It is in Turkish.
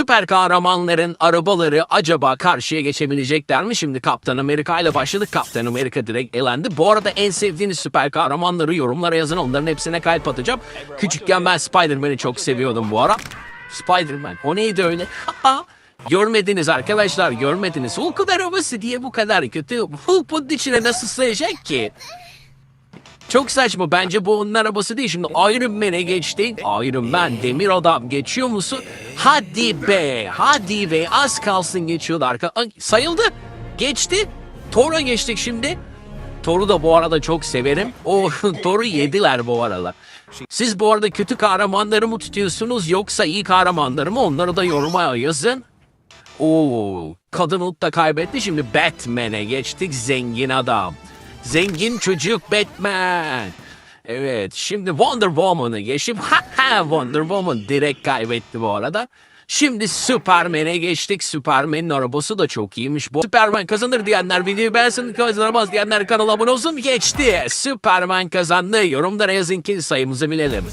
Süper kahramanların arabaları acaba karşıya geçebilecekler mi? Şimdi Kaptan Amerika ile başladık. Kaptan Amerika direkt elendi. Bu arada en sevdiğiniz süper kahramanları yorumlara yazın. Onların hepsine kalp atacağım. Küçükken ben Spider-Man'i çok seviyordum bu ara. Spider-Man o neydi öyle? Görmediniz arkadaşlar görmediniz. Hulk'un arabası diye bu kadar kötü. Hulk bunun içine nasıl sığacak ki? Çok saçma. Bence bu onun arabası değil. Şimdi Iron Man'e geçtik. Iron Man, demir adam geçiyor musun? Hadi be. Hadi be. Az kalsın geçiyordu arka. Ay, Sayıldı. Geçti. Thor'a geçtik şimdi. Thor'u da bu arada çok severim. O Thor'u yediler bu arada. Siz bu arada kötü kahramanları mı tutuyorsunuz yoksa iyi kahramanları mı? Onları da yoruma yazın. Oo, kadın da kaybetti. Şimdi Batman'e geçtik. Zengin adam. Zengin çocuk Batman. Evet şimdi Wonder Woman'ı geçip ha ha Wonder Woman direkt kaybetti bu arada. Şimdi Superman'e geçtik. Superman'in arabası da çok iyiymiş. Bu Superman kazanır diyenler videoyu beğensin, kazanamaz diyenler kanala abone olsun. Geçti. Superman kazandı. Yorumlara yazın ki sayımızı bilelim.